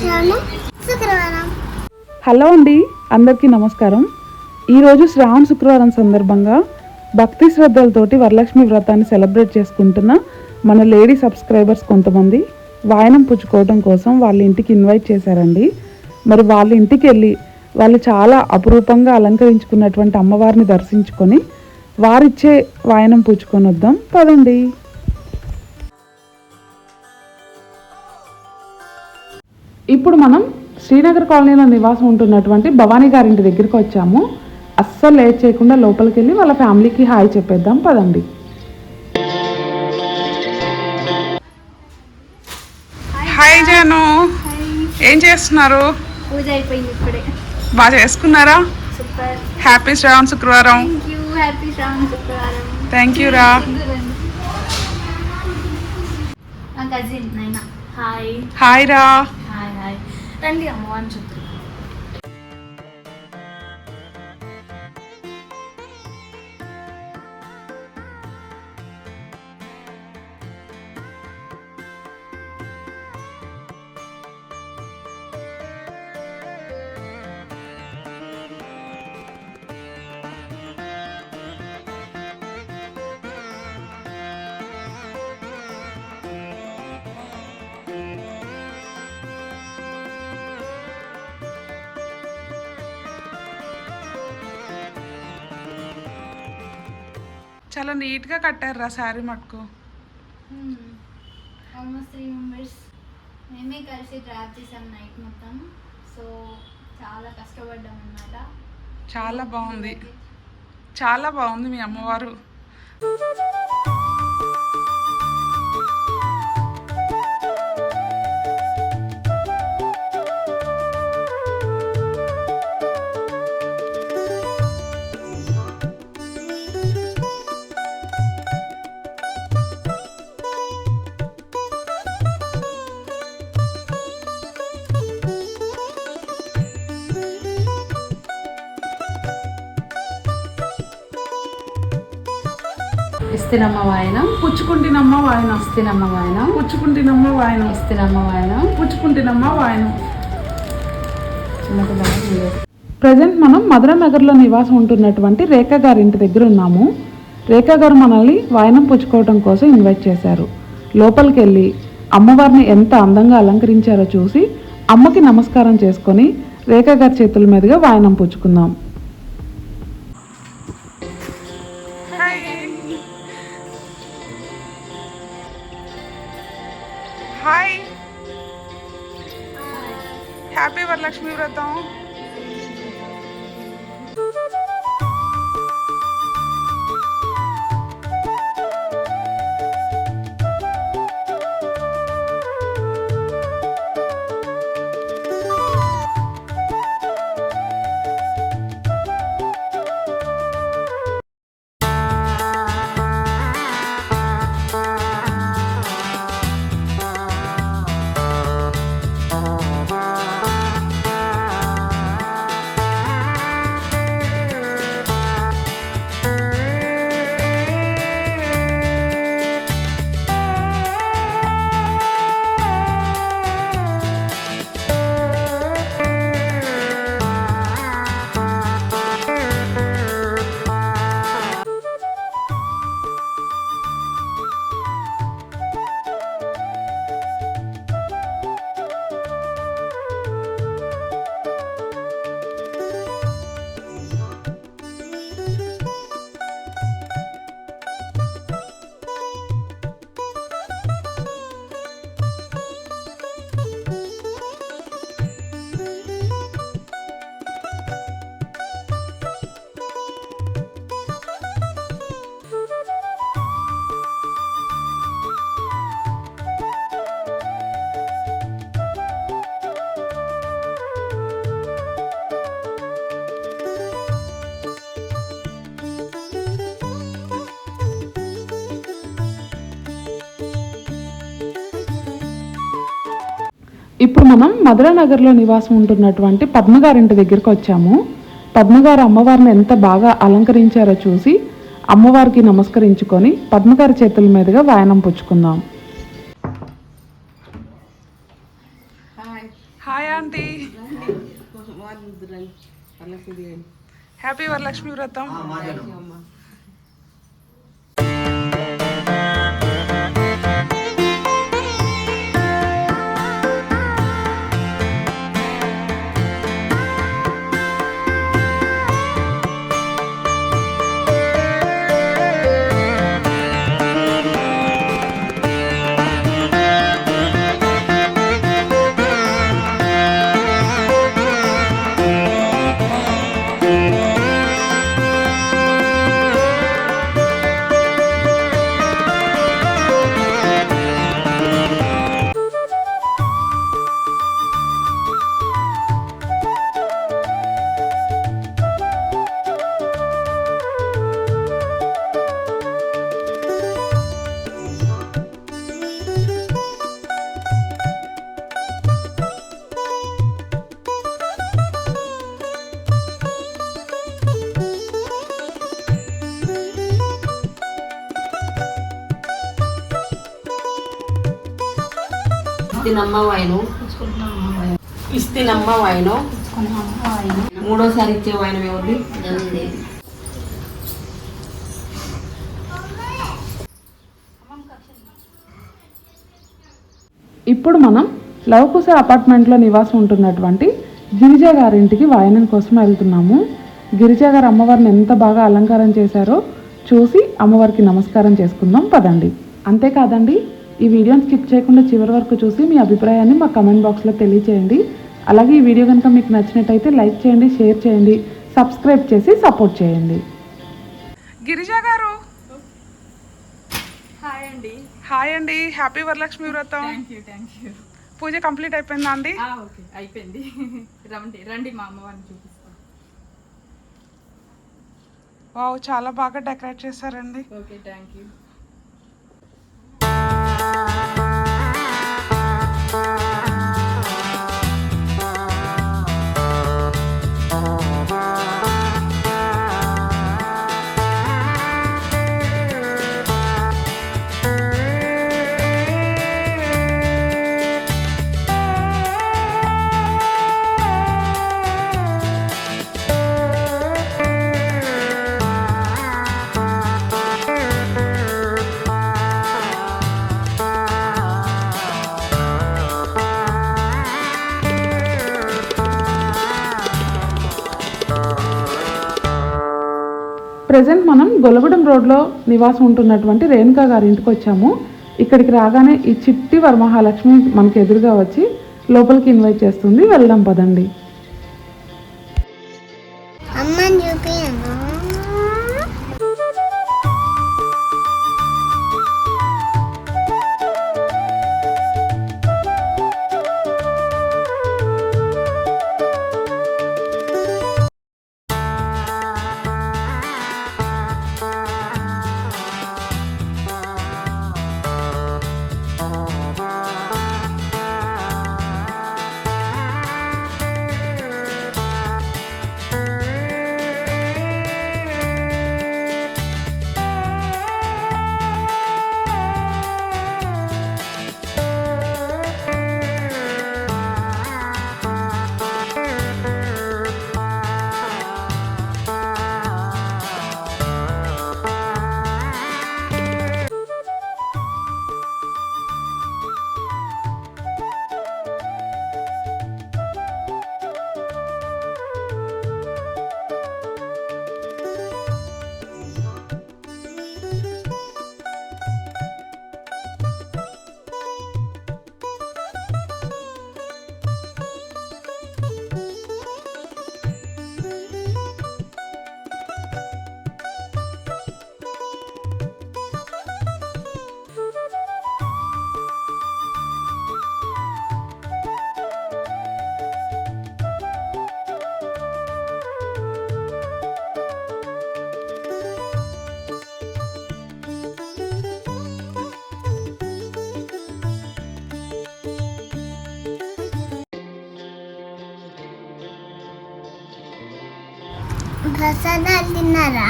శుక్రవారం. హలో అండి అందరికీ నమస్కారం. ఈరోజు శ్రావణ శుక్రవారం సందర్భంగా భక్తి శ్రద్ధలతోటి వరలక్ష్మి వ్రతాన్ని సెలబ్రేట్ చేసుకుంటున్న మన లేడీ సబ్స్క్రైబర్స్ కొంతమంది వాయనం పుచ్చుకోవడం కోసం వాళ్ళ ఇంటికి ఇన్వైట్ చేశారండి. మరి వాళ్ళ ఇంటికి వెళ్ళి వాళ్ళు చాలా అపురూపంగా అలంకరించుకున్నటువంటి అమ్మవారిని దర్శించుకొని వారిచ్చే వాయనం పుచ్చుకొని వద్దాం. పదండి. ఇప్పుడు మనం శ్రీనగర్ కాలనీలో నివాసం ఉంటున్నటువంటి భవానీ గారింటి దగ్గరికి వచ్చాము. అస్సలు లేట్ చేయకుండా లోపలికి వెళ్ళి వాళ్ళ ఫ్యామిలీకి హాయ్ చెప్పేద్దాం పదండి. హాయ్ జాను. ఏం చేస్తున్నారు? పూజ అయిపోయింది ఇప్పుడే. బాగా చేసుకున్నారా? సూపర్. హ్యాపీ శ్రావణ శుక్రవారం. థ్యాంక్ యూ హ్యాపీ శ్రావణ శుక్రవారం. థ్యాంక్ యూ రా. హాయ్. రా. హాయ్ అమ్మ అని చెప్తారు చాలా నీట్గా కట్టారు రా శారీ మటుకు. Almost three members. మేమే కలిసి డ్రాప్ చేసాం నైట్ మొత్తం. సో చాలా కష్టపడ్డాం అన్నమాట. చాలా బాగుంది. చాలా బాగుంది మీ అమ్మవారు. ఇస్తినమ్మ వాయనం పుచ్చుకుంటినమ్మ వాయనం ఇస్తినమ్మ వాయనం పుచ్చుకుంటినమ్మ వాయనం ఇస్తినమ్మ వాయనం పుచ్చుకుంటినమ్మ వాయనం ప్రజెంట్ మనం మధుర నగర్లో నివాసం ఉంటున్నటువంటి రేఖా గారి ఇంటి దగ్గర ఉన్నాము. రేఖా గారు మనల్ని వాయనం పుచ్చుకోవడం కోసం ఇన్వైట్ చేశారు. లోపలికి వెళ్ళి అమ్మవారిని ఎంత అందంగా అలంకరించారో చూసి అమ్మకి నమస్కారం చేసుకొని రేఖా గారి చేతుల మీదుగా వాయనం పుచ్చుకుందాం. హ్యాపీ వరలక్ష్మి వ్రతం ఇప్పుడు మనం మధురనగర్లో నివాసం ఉంటున్నటువంటి పద్మగారింటి దగ్గరికి వచ్చాము. పద్మగారు అమ్మవారిని ఎంత బాగా అలంకరించారో చూసి అమ్మవారికి నమస్కరించుకొని పద్మగారి చేతుల మీదుగా వాయనం పుచ్చుకుందాం. Hi aunty happy Varalakshmi Vratam. ఇస్తినమ్మ ఇస్తినమ్మ మూడోసారి ఇచ్చే ఏముంది ఇప్పుడు మనం లవకుశ అపార్ట్మెంట్లో నివాసం ఉంటున్నటువంటి గిరిజ గారింటికి వాయనం కోసం వెళ్తున్నాము. గిరిజ గారు అమ్మవారిని ఎంత బాగా అలంకారం చేశారో చూసి అమ్మవారికి నమస్కారం చేసుకుందాం. పదండి. అంతేకాదండి ఈ వీడియోని స్కిప్ చేయకుండా చివరి వరకు చూసి మీ అభిప్రాయాన్ని మా కమెంట్ బాక్స్లో తెలియచేయండి. అలాగే ఈ వీడియో కనుక మీకు నచ్చినట్టయితే లైక్ చేయండి షేర్ చేయండి సబ్స్క్రైబ్ చేసి సపోర్ట్ చేయండి. గిరిజ గారు. హాయ్ అండి. హాయ్ అండి. Happy Varalakshmi Vratam. Thank you thank you puja complete అయిపోయిందా అండి? ఓకే. అయిపోయింది. రండి రండి మా అమ్మవారిని చూపిస్తాం వావ్ చాలా బాగా డెకరేట్ చేశారండి. ఓకే థ్యాంక్ యూ ప్రజెంట్ మనం గొలగూడెం రోడ్లో నివాసం ఉంటున్నటువంటి రేణుకా గారి ఇంటికి వచ్చాము. ఇక్కడికి రాగానే ఈ చిట్టి వరమహాలక్ష్మి మనకి ఎదురుగా వచ్చి లోపలికి ఇన్వైట్ చేస్తుంది. వెళ్దాం పదండి. అమ్మని చూపియను ప్రసాదాలు తిన్నారా?